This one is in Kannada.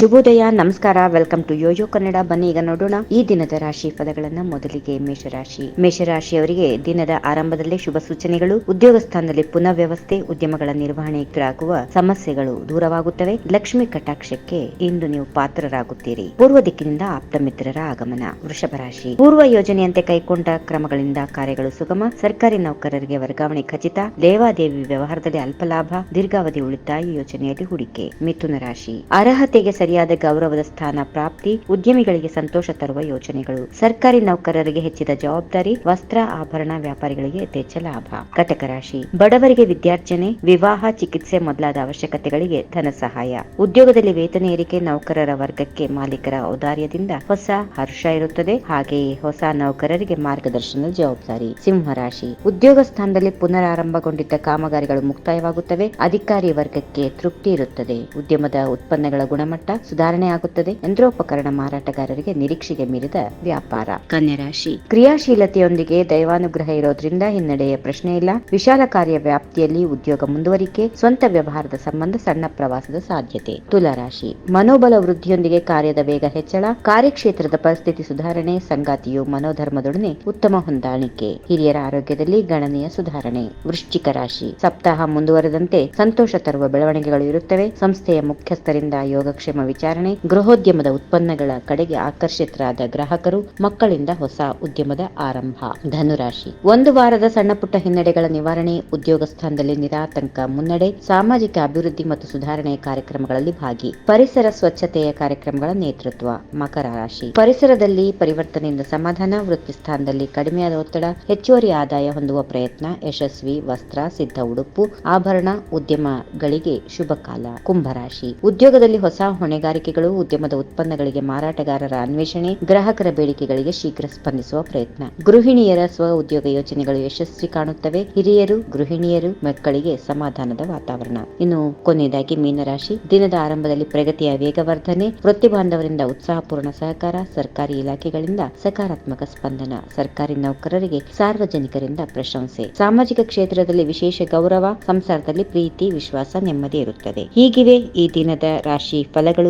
ಶುಭೋದಯ, ನಮಸ್ಕಾರ, ವೆಲ್ಕಮ್ ಟು ಯೋಯೋ ಕನ್ನಡ. ಬನ್ನಿ ಈಗ ನೋಡೋಣ ಈ ದಿನದ ರಾಶಿ ಫಲಗಳನ್ನ ಮೊದಲಿಗೆ ಮೇಷರಾಶಿ. ಮೇಷರಾಶಿಯವರಿಗೆ ದಿನದ ಆರಂಭದಲ್ಲೇ ಶುಭ ಸೂಚನೆಗಳು, ಉದ್ಯೋಗ ಸ್ಥಾನದಲ್ಲಿ ಪುನಃ ವ್ಯವಸ್ಥೆ ಉದ್ಯಮಗಳ ನಿರ್ವಹಣೆ ಎದುರಾಗುವ ಸಮಸ್ಯೆಗಳು ದೂರವಾಗುತ್ತವೆ. ಲಕ್ಷ್ಮಿ ಕಟಾಕ್ಷಕ್ಕೆ ಇಂದು ನೀವು ಪಾತ್ರರಾಗುತ್ತೀರಿ. ಪೂರ್ವ ದಿಕ್ಕಿನಿಂದ ಆಪ್ತ ಮಿತ್ರರ ಆಗಮನ. ವೃಷಭ ರಾಶಿ. ಪೂರ್ವ ಯೋಜನೆಯಂತೆ ಕೈಗೊಂಡ ಕ್ರಮಗಳಿಂದ ಕಾರ್ಯಗಳು ಸುಗಮ. ಸರ್ಕಾರಿ ನೌಕರರಿಗೆ ವರ್ಗಾವಣೆ ಖಚಿತ. ದೇವಾದೇವಿ ವ್ಯವಹಾರದಲ್ಲಿ ಅಲ್ಪ ಲಾಭ ದೀರ್ಘಾವಧಿ ಉಳಿತಾಯ ಯೋಜನೆಯಲ್ಲಿ ಹೂಡಿಕೆ. ಮಿಥುನ ರಾಶಿ. ಅರ್ಹತೆಗೆ ಸರಿಯಾದ ಗೌರವದ ಸ್ಥಾನ ಪ್ರಾಪ್ತಿ, ಉದ್ಯಮಿಗಳಿಗೆ ಸಂತೋಷ ತರುವ ಯೋಜನೆಗಳು. ಸರ್ಕಾರಿ ನೌಕರರಿಗೆ ಹೆಚ್ಚಿದ ಜವಾಬ್ದಾರಿ, ವಸ್ತ್ರ ಆಭರಣ ವ್ಯಾಪಾರಿಗಳಿಗೆ ಯಥೇಚ್ಛ ಲಾಭ. ಘಟಕ ರಾಶಿ. ಬಡವರಿಗೆ ವಿದ್ಯಾರ್ಜನೆ, ವಿವಾಹ, ಚಿಕಿತ್ಸೆ ಮೊದಲಾದ ಅವಶ್ಯಕತೆಗಳಿಗೆ ಧನ ಸಹಾಯ. ಉದ್ಯೋಗದಲ್ಲಿ ವೇತನ ಏರಿಕೆ ನೌಕರರ ವರ್ಗಕ್ಕೆ ಮಾಲೀಕರ ಔದಾರ್ಯದಿಂದ ಹೊಸ ಹರ್ಷ ಇರುತ್ತದೆ. ಹಾಗೆಯೇ ಹೊಸ ನೌಕರರಿಗೆ ಮಾರ್ಗದರ್ಶನದ ಜವಾಬ್ದಾರಿ. ಸಿಂಹ ರಾಶಿ. ಉದ್ಯೋಗ ಸ್ಥಾನದಲ್ಲಿ ಪುನರಾರಂಭಗೊಂಡಿದ್ದ ಕಾಮಗಾರಿಗಳು ಮುಕ್ತಾಯವಾಗುತ್ತವೆ. ಅಧಿಕಾರಿ ವರ್ಗಕ್ಕೆ ತೃಪ್ತಿ ಇರುತ್ತದೆ. ಉದ್ಯಮದ ಉತ್ಪನ್ನಗಳ ಗುಣಮಟ್ಟ ಸುಧಾರಣೆ ಆಗುತ್ತದೆ ಯಂತ್ರೋಪಕರಣ ಮಾರಾಟಗಾರರಿಗೆ ನಿರೀಕ್ಷೆಗೆ ಮೀರಿದ ವ್ಯಾಪಾರ. ಕನ್ಯರಾಶಿ ಕ್ರಿಯಾಶೀಲತೆಯೊಂದಿಗೆ ದೈವಾನುಗ್ರಹ ಇರೋದ್ರಿಂದ ಹಿನ್ನಡೆಯ ಪ್ರಶ್ನೆ ಇಲ್ಲ. ವಿಶಾಲ ಕಾರ್ಯ ವ್ಯಾಪ್ತಿಯಲ್ಲಿ ಉದ್ಯೋಗ ಮುಂದುವರಿಕೆ ಸ್ವಂತ ವ್ಯವಹಾರದ ಸಂಬಂಧ ಸಣ್ಣ ಪ್ರವಾಸದ ಸಾಧ್ಯತೆ. ತುಲಾರಾಶಿ ಮನೋಬಲ ವೃದ್ಧಿಯೊಂದಿಗೆ ಕಾರ್ಯದ ವೇಗ ಹೆಚ್ಚಳ ಕಾರ್ಯಕ್ಷೇತ್ರದ ಪರಿಸ್ಥಿತಿ ಸುಧಾರಣೆ ಸಂಗಾತಿಯು ಮನೋಧರ್ಮದೊಡನೆ ಉತ್ತಮ ಹೊಂದಾಣಿಕೆ. ಹಿರಿಯರ ಆರೋಗ್ಯದಲ್ಲಿ ಗಣನೀಯ ಸುಧಾರಣೆ. ವೃಶ್ಚಿಕ ರಾಶಿ. ಸಪ್ತಾಹ ಮುಂದುವರೆದಂತೆ ಸಂತೋಷ ತರುವ ಬೆಳವಣಿಗೆಗಳು ಇರುತ್ತವೆ. ಸಂಸ್ಥೆಯ ಮುಖ್ಯಸ್ಥರಿಂದ ಯೋಗಕ್ಷೇಮ ವಿಚಾರಣೆ, ಗೃಹೋದ್ಯಮದ ಉತ್ಪನ್ನಗಳ ಕಡೆಗೆ ಆಕರ್ಷಿತರಾದ ಗ್ರಾಹಕರು ಮಕ್ಕಳಿಂದ ಹೊಸ ಉದ್ಯಮದ ಆರಂಭ. ಧನುರಾಶಿ. ಒಂದು ವಾರದ ಸಣ್ಣ ಪುಟ್ಟ ಹಿನ್ನಡೆಗಳ ನಿವಾರಣೆ, ಉದ್ಯೋಗ ಸ್ಥಾನದಲ್ಲಿ ನಿರಾತಂಕ ಮುನ್ನಡೆ, ಸಾಮಾಜಿಕ ಅಭಿವೃದ್ಧಿ ಮತ್ತು ಸುಧಾರಣೆಯ ಕಾರ್ಯಕ್ರಮಗಳಲ್ಲಿ ಭಾಗಿ. ಪರಿಸರ ಸ್ವಚ್ಛತೆಯ ಕಾರ್ಯಕ್ರಮಗಳ ನೇತೃತ್ವ. ಮಕರ ರಾಶಿ. ಪರಿಸರದಲ್ಲಿ ಪರಿವರ್ತನೆಯಿಂದ ಸಮಾಧಾನ, ವೃತ್ತಿ ಸ್ಥಾನದಲ್ಲಿ ಕಡಿಮೆಯಾದ ಒತ್ತಡ, ಹೆಚ್ಚುವರಿ ಆದಾಯ ಹೊಂದುವ ಪ್ರಯತ್ನ, ಯಶಸ್ವಿ ವಸ್ತ್ರ, ಸಿದ್ಧ ಉಡುಪು, ಆಭರಣ, ಉದ್ಯಮಗಳಿಗೆ ಶುಭ ಕಾಲ ಕುಂಭರಾಶಿ. ಉದ್ಯೋಗದಲ್ಲಿ ಹೊಸ ಹೊಣೆಗಾರಿಕೆಗಳು, ಉದ್ಯಮದ ಉತ್ಪನ್ನಗಳಿಗೆ ಮಾರಾಟಗಾರರ ಅನ್ವೇಷಣೆ, ಗ್ರಾಹಕರ ಬೇಡಿಕೆಗಳಿಗೆ ಶೀಘ್ರ ಸ್ಪಂದಿಸುವ ಪ್ರಯತ್ನ. ಗೃಹಿಣಿಯರ ಸ್ವ ಉದ್ಯೋಗ ಯೋಜನೆಗಳು ಯಶಸ್ವಿ ಕಾಣುತ್ತವೆ. ಹಿರಿಯರು, ಗೃಹಿಣಿಯರು, ಮಕ್ಕಳಿಗೆ ಸಮಾಧಾನದ ವಾತಾವರಣ. ಇನ್ನು ಕೊನೆಯದಾಗಿ ಮೀನರಾಶಿ. ದಿನದ ಆರಂಭದಲ್ಲಿ ಪ್ರಗತಿಯ ವೇಗವರ್ಧನೆ ವೃತ್ತಿ ಬಾಂಧವರಿಂದ ಉತ್ಸಾಹಪೂರ್ಣ ಸಹಕಾರ, ಸರ್ಕಾರಿ ಇಲಾಖೆಗಳಿಂದ ಸಕಾರಾತ್ಮಕ ಸ್ಪಂದನ, ಸರ್ಕಾರಿ ನೌಕರರಿಗೆ ಸಾರ್ವಜನಿಕರಿಂದ ಪ್ರಶಂಸೆ. ಸಾಮಾಜಿಕ ಕ್ಷೇತ್ರದಲ್ಲಿ ವಿಶೇಷ ಗೌರವ, ಸಂಸಾರದಲ್ಲಿ ಪ್ರೀತಿ, ವಿಶ್ವಾಸ ನೆಮ್ಮದಿ ಇರುತ್ತದೆ. ಹೀಗಿವೆ ಈ ದಿನದ ರಾಶಿ ಫಲಗಳು.